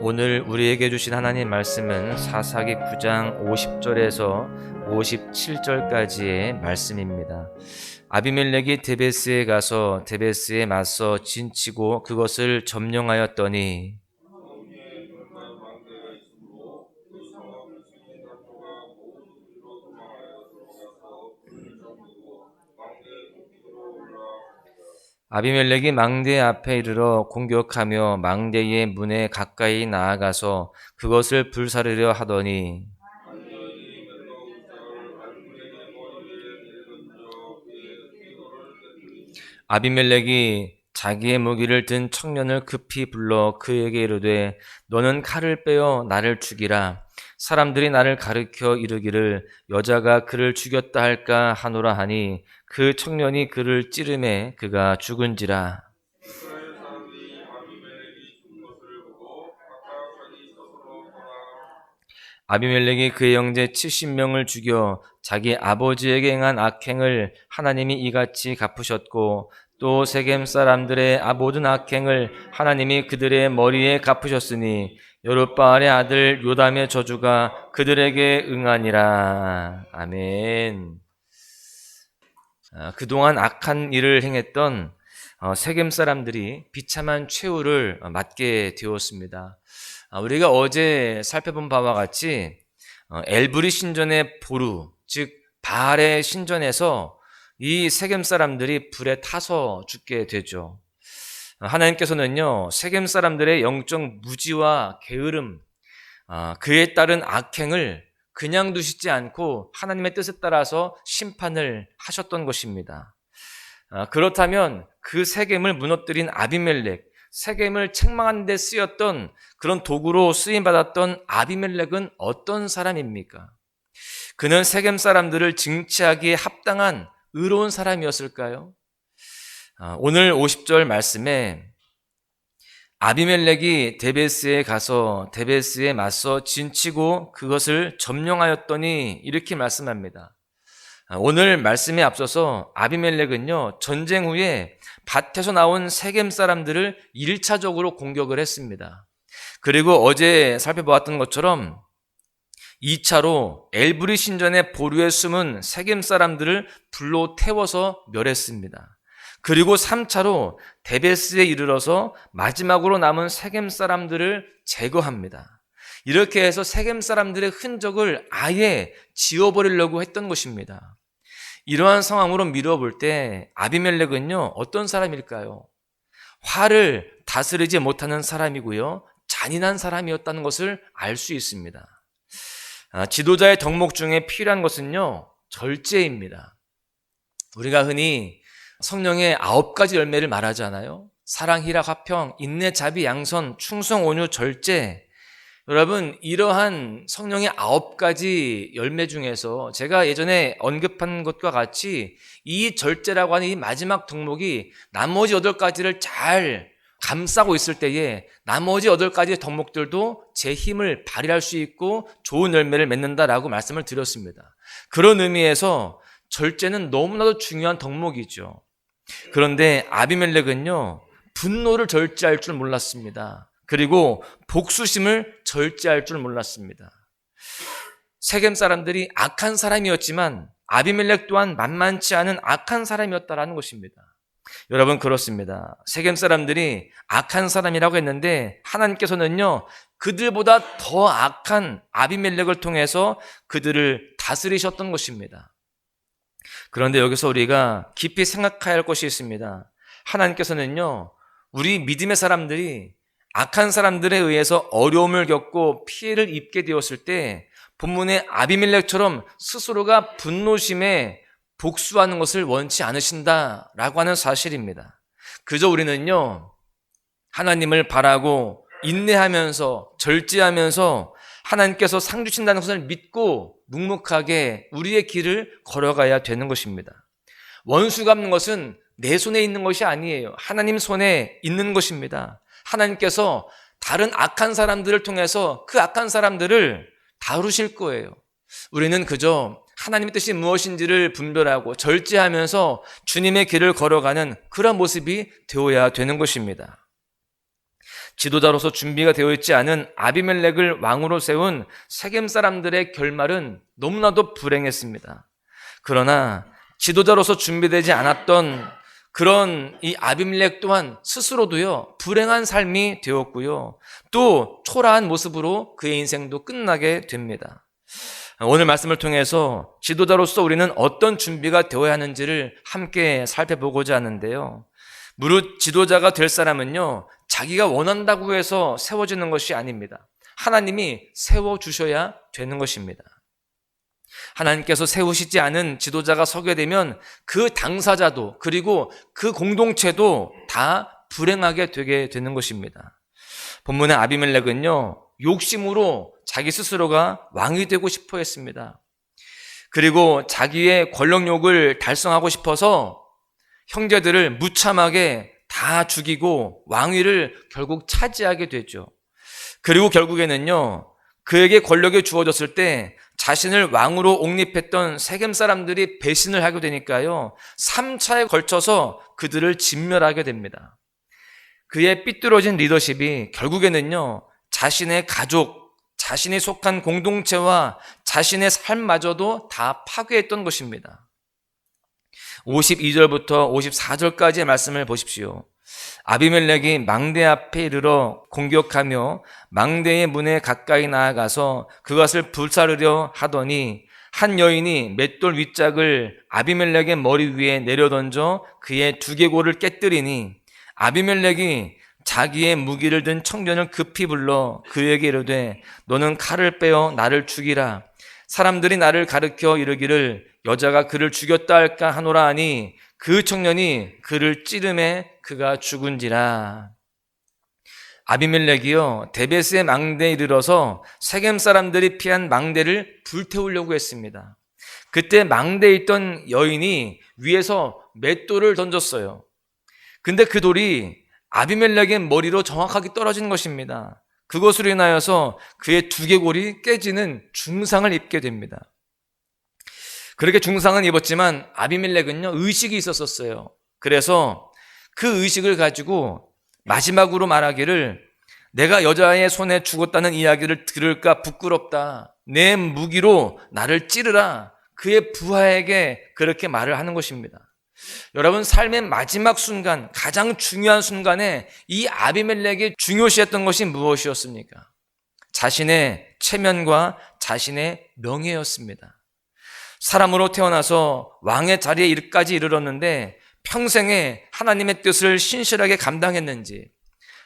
오늘 우리에게 주신 하나님 말씀은 사사기 9장 50절에서 57절까지의 말씀입니다. 아비멜렉이 데베스에 가서 데베스에 맞서 진치고 그것을 점령하였더니 아비멜렉이 망대 앞에 이르러 공격하며 망대의 문에 가까이 나아가서 그것을 불사르려 하더니 아비멜렉이 자기의 무기를 든 청년을 급히 불러 그에게 이르되 너는 칼을 빼어 나를 죽이라. 사람들이 나를 가르켜 이르기를 여자가 그를 죽였다 할까 하노라 하니 그 청년이 그를 찌르매 그가 죽은지라 아비멜렉이 그의 형제 70명을 죽여 자기 아버지에게 행한 악행을 하나님이 이같이 갚으셨고 또 세겜 사람들의 아- 모든 악행을 하나님이 그들의 머리에 갚으셨으니 여룻바알의 아들 요담의 저주가 그들에게 응하니라. 아멘. 아, 그동안 악한 일을 행했던 어, 세겜 사람들이 비참한 최후를 어, 맞게 되었습니다. 아, 우리가 어제 살펴본 바와 같이 어, 엘브리 신전의 보루, 즉 바알의 신전에서 이 세겜 사람들이 불에 타서 죽게 되죠. 어, 하나님께서는요 세겜 사람들의 영적 무지와 게으름, 아, 그에 따른 악행을 그냥 두시지 않고 하나님의 뜻에 따라서 심판을 하셨던 것입니다. 아, 그렇다면 그 세겜을 무너뜨린 아비멜렉, 세겜을 책망하는 데 쓰였던 그런 도구로 쓰임 받았던 아비멜렉은 어떤 사람입니까? 그는 세겜 사람들을 징치하기에 합당한 의로운 사람이었을까요? 아, 오늘 50절 말씀에 아비멜렉이 데베스에 가서 데베스에 맞서 진치고 그것을 점령하였더니 이렇게 말씀합니다. 아, 오늘 말씀에 앞서서 아비멜렉은요 전쟁 후에 밭에서 나온 세겜 사람들을 1차적으로 공격을 했습니다. 그리고 어제 살펴보았던 것처럼 2차로 엘브리 신전의 보류에 숨은 세겜 사람들을 불로 태워서 멸했습니다. 그리고 3차로 데베스에 이르러서 마지막으로 남은 세겜 사람들을 제거합니다. 이렇게 해서 세겜 사람들의 흔적을 아예 지워버리려고 했던 것입니다. 이러한 상황으로 미뤄볼 때 아비멜렉은요 어떤 사람일까요? 화를 다스리지 못하는 사람이고요 잔인한 사람이었다는 것을 알 수 있습니다. 아, 지도자의 덕목 중에 필요한 것은요 절제입니다. 우리가 흔히 성령의 아홉 가지 열매를 말하잖아요. 사랑, 희락, 화평, 인내, 자비, 양선, 충성, 온유, 절제. 여러분, 이러한 성령의 아홉 가지 열매 중에서 제가 예전에 언급한 것과 같이 이 절제라고 하는 이 마지막 덕목이 나머지 여덟 가지를 잘 감싸고 있을 때에 나머지 여덟 가지의 덕목들도 제 힘을 발휘할 수 있고 좋은 열매를 맺는다라고 말씀을 드렸습니다. 그런 의미에서 절제는 너무나도 중요한 덕목이죠. 그런데 아비멜렉은요, 분노를 절제할 줄 몰랐습니다. 그리고 복수심을 절제할 줄 몰랐습니다. 세겜 사람들이 악한 사람이었지만 아비멜렉 또한 만만치 않은 악한 사람이었다라는 것입니다. 여러분 그렇습니다. 세겜 사람들이 악한 사람이라고 했는데 하나님께서는요 그들보다 더 악한 아비멜렉을 통해서 그들을 다스리셨던 것입니다. 그런데 여기서 우리가 깊이 생각해야 할 것이 있습니다. 하나님께서는요, 우리 믿음의 사람들이 악한 사람들에 의해서 어려움을 겪고 피해를 입게 되었을 때, 본문의 아비멜렉처럼 스스로가 분노심에 복수하는 것을 원치 않으신다라고 하는 사실입니다. 그저 우리는요, 하나님을 바라고 인내하면서 절제하면서 하나님께서 상 주신다는 것을 믿고 묵묵하게 우리의 길을 걸어가야 되는 것입니다. 원수 갚는 것은 내 손에 있는 것이 아니에요. 하나님 손에 있는 것입니다. 하나님께서 다른 악한 사람들을 통해서 그 악한 사람들을 다루실 거예요. 우리는 그저 하나님의 뜻이 무엇인지를 분별하고 절제하면서 주님의 길을 걸어가는 그런 모습이 되어야 되는 것입니다. 지도자로서 준비가 되어 있지 않은 아비멜렉을 왕으로 세운 세겜 사람들의 결말은 너무나도 불행했습니다. 그러나 지도자로서 준비되지 않았던 그런 이 아비멜렉 또한 스스로도요 불행한 삶이 되었고요 또 초라한 모습으로 그의 인생도 끝나게 됩니다. 오늘 말씀을 통해서 지도자로서 우리는 어떤 준비가 되어야 하는지를 함께 살펴보고자 하는데요. 무릇 지도자가 될 사람은요, 자기가 원한다고 해서 세워지는 것이 아닙니다. 하나님이 세워주셔야 되는 것입니다. 하나님께서 세우시지 않은 지도자가 서게 되면 그 당사자도 그리고 그 공동체도 다 불행하게 되게 되는 것입니다. 본문의 아비멜렉은요, 욕심으로 자기 스스로가 왕이 되고 싶어 했습니다. 그리고 자기의 권력욕을 달성하고 싶어서 형제들을 무참하게 다 죽이고 왕위를 결국 차지하게 되죠. 그리고 결국에는요, 그에게 권력이 주어졌을 때 자신을 왕으로 옹립했던 세겜 사람들이 배신을 하게 되니까요, 3차에 걸쳐서 그들을 진멸하게 됩니다. 그의 삐뚤어진 리더십이 결국에는요, 자신의 가족, 자신이 속한 공동체와 자신의 삶마저도 다 파괴했던 것입니다. 52절부터 54절까지의 말씀을 보십시오. 아비멜렉이 망대 앞에 이르러 공격하며 망대의 문에 가까이 나아가서 그것을 불사르려 하더니 한 여인이 맷돌 윗짝을 아비멜렉의 머리 위에 내려던져 그의 두개골을 깨뜨리니 아비멜렉이 자기의 무기를 든 청년을 급히 불러 그에게 이르되 너는 칼을 빼어 나를 죽이라 사람들이 나를 가르켜 이르기를 여자가 그를 죽였다 할까 하노라 하니 그 청년이 그를 찌름해 그가 죽은지라. 아비멜렉이요 데베스의 망대에 이르러서 세겜 사람들이 피한 망대를 불태우려고 했습니다. 그때 망대에 있던 여인이 위에서 맷돌을 던졌어요. 근데 그 돌이 아비멜렉의 머리로 정확하게 떨어진 것입니다. 그것으로 인하여서 그의 두개골이 깨지는 중상을 입게 됩니다. 그렇게 중상은 입었지만 아비멜렉은요 의식이 있었었어요. 그래서 그 의식을 가지고 마지막으로 말하기를 내가 여자의 손에 죽었다는 이야기를 들을까 부끄럽다. 내 무기로 나를 찌르라. 그의 부하에게 그렇게 말을 하는 것입니다. 여러분 삶의 마지막 순간, 가장 중요한 순간에 이 아비멜렉이 중요시했던 것이 무엇이었습니까? 자신의 체면과 자신의 명예였습니다. 사람으로 태어나서 왕의 자리에까지 이르렀는데 평생에 하나님의 뜻을 신실하게 감당했는지,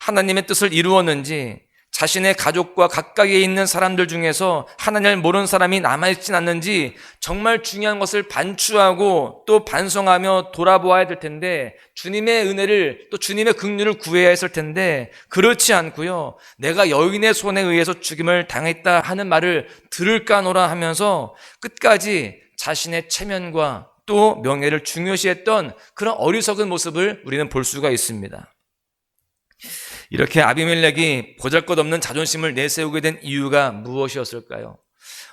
하나님의 뜻을 이루었는지, 자신의 가족과 가까이에 있는 사람들 중에서 하나님을 모르는 사람이 남아있진 않는지 정말 중요한 것을 반추하고 또 반성하며 돌아보아야 될 텐데 주님의 은혜를 또 주님의 긍휼을 구해야 했을 텐데 그렇지 않고요. 내가 여인의 손에 의해서 죽임을 당했다 하는 말을 들을까노라 하면서 끝까지 자신의 체면과 또 명예를 중요시했던 그런 어리석은 모습을 우리는 볼 수가 있습니다. 이렇게 아비멜렉이 보잘것없는 자존심을 내세우게 된 이유가 무엇이었을까요?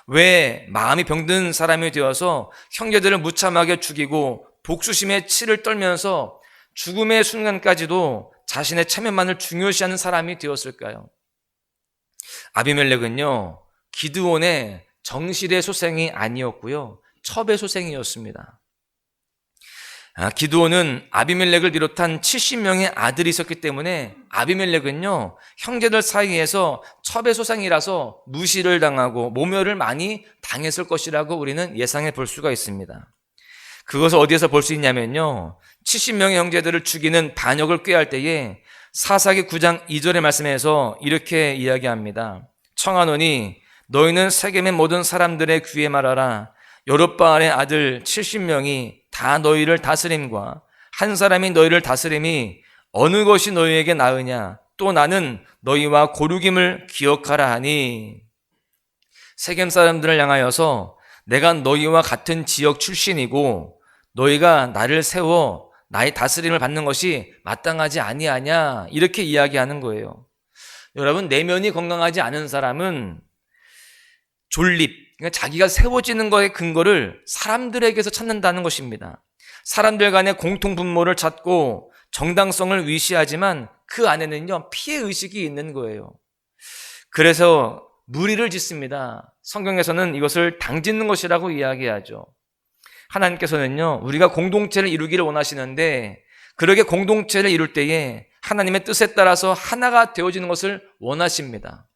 왜 마음이 병든 사람이 되어서 형제들을 무참하게 죽이고 복수심에 치를 떨면서 죽음의 순간까지도 자신의 체면만을 중요시하는 사람이 되었을까요? 아비멜렉은요, 기드온의 정실의 소생이 아니었고요, 첩의 소생이었습니다. 아, 기드온은 아비멜렉을 비롯한 70명의 아들이 있었기 때문에 아비멜렉은요 형제들 사이에서 첩의 소상이라서 무시를 당하고 모멸을 많이 당했을 것이라고 우리는 예상해 볼 수가 있습니다. 그것을 어디에서 볼 수 있냐면요 70명의 형제들을 죽이는 반역을 꾀할 때에 사사기 9장 2절의 말씀에서 이렇게 이야기합니다. 청하노니 너희는 세겜의 모든 사람들의 귀에 말하라 여룻바알의 아들 70명이 다 너희를 다스림과 한 사람이 너희를 다스림이 어느 것이 너희에게 나으냐? 또 나는 너희와 고르김을 기억하라 하니. 세겜 사람들을 향하여서 내가 너희와 같은 지역 출신이고 너희가 나를 세워 나의 다스림을 받는 것이 마땅하지 아니하냐? 이렇게 이야기하는 거예요. 여러분 내면이 건강하지 않은 사람은 졸립 그러니까 자기가 세워지는 거의 근거를 사람들에게서 찾는다는 것입니다. 사람들 간의 공통 분모를 찾고 정당성을 위시하지만 그 안에는요, 피해 의식이 있는 거예요. 그래서 무리를 짓습니다. 성경에서는 이것을 당짓는 것이라고 이야기하죠. 하나님께서는요, 우리가 공동체를 이루기를 원하시는데, 그러게 공동체를 이룰 때에 하나님의 뜻에 따라서 하나가 되어지는 것을 원하십니다.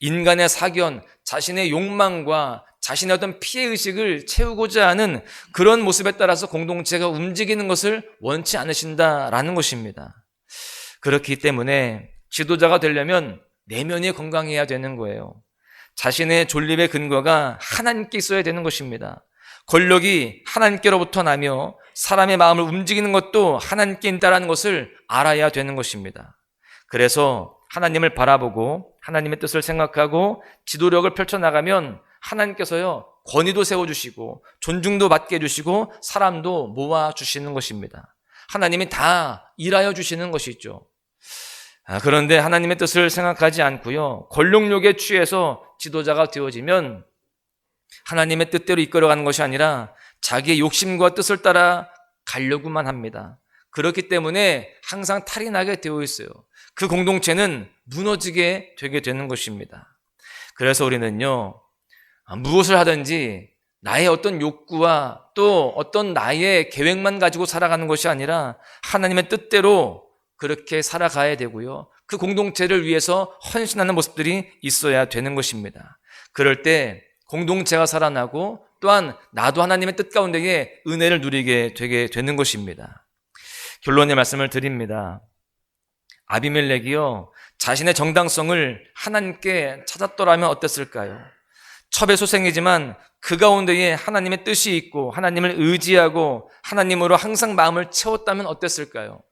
인간의 사견, 자신의 욕망과 자신의 어떤 피해 의식을 채우고자 하는 그런 모습에 따라서 공동체가 움직이는 것을 원치 않으신다라는 것입니다. 그렇기 때문에 지도자가 되려면 내면이 건강해야 되는 거예요. 자신의 존립의 근거가 하나님께 있어야 되는 것입니다. 권력이 하나님께로부터 나며 사람의 마음을 움직이는 것도 하나님께 있다라는 것을 알아야 되는 것입니다. 그래서 하나님을 바라보고 하나님의 뜻을 생각하고 지도력을 펼쳐나가면 하나님께서요, 권위도 세워주시고, 존중도 받게 해주시고, 사람도 모아주시는 것입니다. 하나님이 다 일하여 주시는 것이죠. 아, 그런데 하나님의 뜻을 생각하지 않고요, 권력욕에 취해서 지도자가 되어지면 하나님의 뜻대로 이끌어가는 것이 아니라 자기의 욕심과 뜻을 따라 가려고만 합니다. 그렇기 때문에 항상 탈이 나게 되어 있어요. 그 공동체는 무너지게 되게 되는 것입니다. 그래서 우리는요, 아, 무엇을 하든지 나의 어떤 욕구와 또 어떤 나의 계획만 가지고 살아가는 것이 아니라 하나님의 뜻대로 그렇게 살아가야 되고요. 그 공동체를 위해서 헌신하는 모습들이 있어야 되는 것입니다. 그럴 때 공동체가 살아나고 또한 나도 하나님의 뜻 가운데에 은혜를 누리게 되게 되는 것입니다. 결론의 말씀을 드립니다. 아비멜렉이요. 자신의 정당성을 하나님께 찾았더라면 어땠을까요? 첩의 소생이지만 그 가운데에 하나님의 뜻이 있고 하나님을 의지하고 하나님으로 항상 마음을 채웠다면 어땠을까요?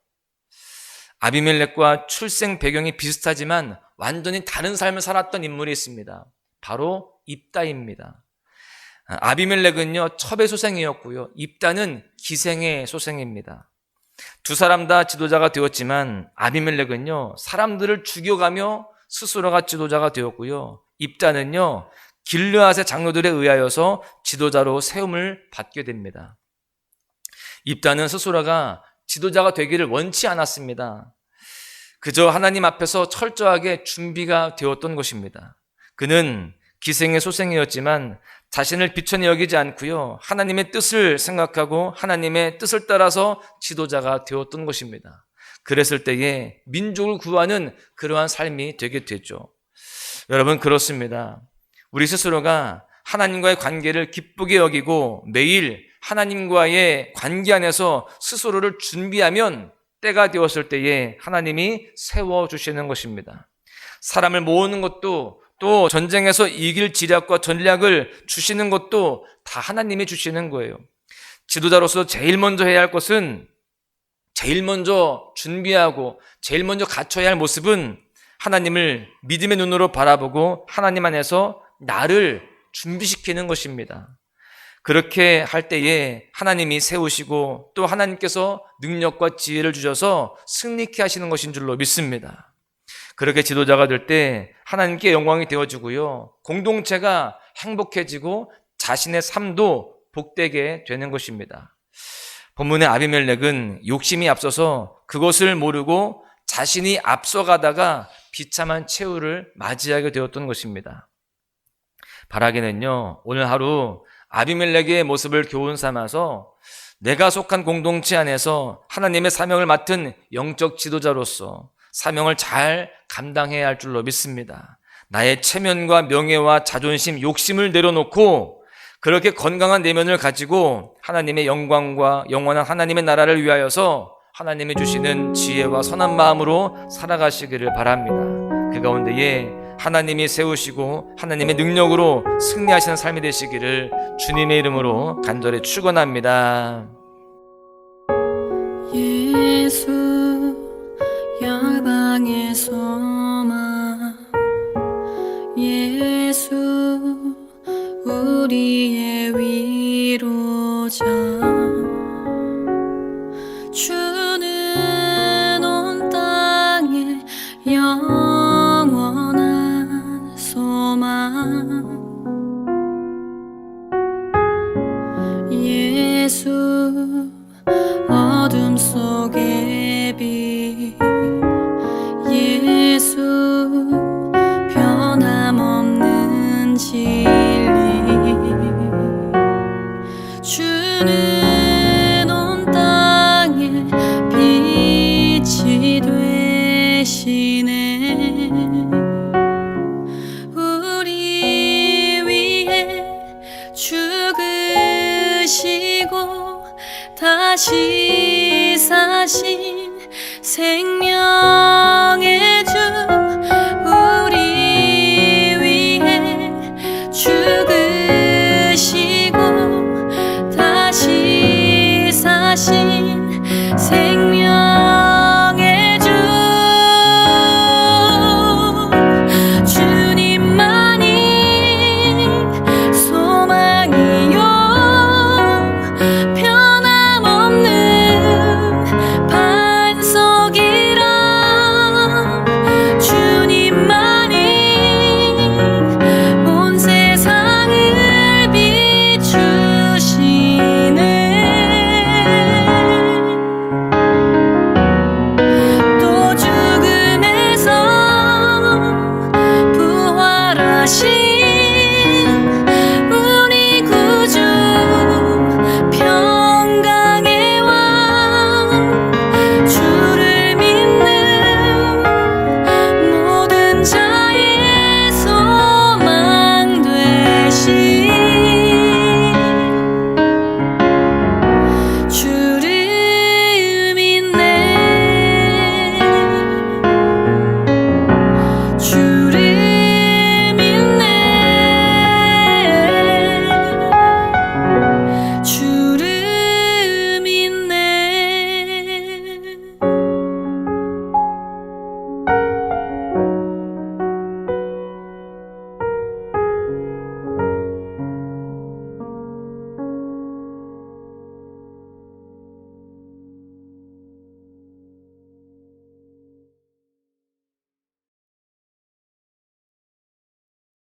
아비멜렉과 출생 배경이 비슷하지만 완전히 다른 삶을 살았던 인물이 있습니다. 바로 입다입니다. 아비멜렉은요, 첩의 소생이었고요. 입다는 기생의 소생입니다. 두 사람 다 지도자가 되었지만 아비멜렉은요, 사람들을 죽여가며 스스로가 지도자가 되었고요. 입다는요, 길르앗의 장로들에 의하여서 지도자로 세움을 받게 됩니다. 입다는 스스로가 지도자가 되기를 원치 않았습니다. 그저 하나님 앞에서 철저하게 준비가 되었던 것입니다. 그는 기생의 소생이었지만 자신을 비천히 여기지 않고요. 하나님의 뜻을 생각하고 하나님의 뜻을 따라서 지도자가 되었던 것입니다. 그랬을 때에 민족을 구하는 그러한 삶이 되게 되죠. 여러분 그렇습니다. 우리 스스로가 하나님과의 관계를 기쁘게 여기고 매일 하나님과의 관계 안에서 스스로를 준비하면 때가 되었을 때에 하나님이 세워 주시는 것입니다. 사람을 모으는 것도 또 전쟁에서 이길 지략과 전략을 주시는 것도 다 하나님이 주시는 거예요. 지도자로서 제일 먼저 해야 할 것은 제일 먼저 준비하고 제일 먼저 갖춰야 할 모습은 하나님을 믿음의 눈으로 바라보고 하나님 안에서 나를 준비시키는 것입니다. 그렇게 할 때에 하나님이 세우시고 또 하나님께서 능력과 지혜를 주셔서 승리케 하시는 것인 줄로 믿습니다. 그렇게 지도자가 될 때 하나님께 영광이 되어지고요. 공동체가 행복해지고 자신의 삶도 복되게 되는 것입니다. 본문의 아비멜렉은 욕심이 앞서서 그것을 모르고 자신이 앞서가다가 비참한 최후를 맞이하게 되었던 것입니다. 바라기는요, 오늘 하루 아비멜렉의 모습을 교훈 삼아서 내가 속한 공동체 안에서 하나님의 사명을 맡은 영적 지도자로서 사명을 잘 감당해야 할 줄로 믿습니다. 나의 체면과 명예와 자존심, 욕심을 내려놓고 그렇게 건강한 내면을 가지고 하나님의 영광과 영원한 하나님의 나라를 위하여서 하나님이 주시는 지혜와 선한 마음으로 살아가시기를 바랍니다. 그 가운데에 하나님이 세우시고 하나님의 능력으로 승리하시는 삶이 되시기를 주님의 이름으로 간절히 축원합니다. 예수 소망 예수 우리의 위 주는 온 땅에 빛이 되시네. 우리 위해 죽으시고 다시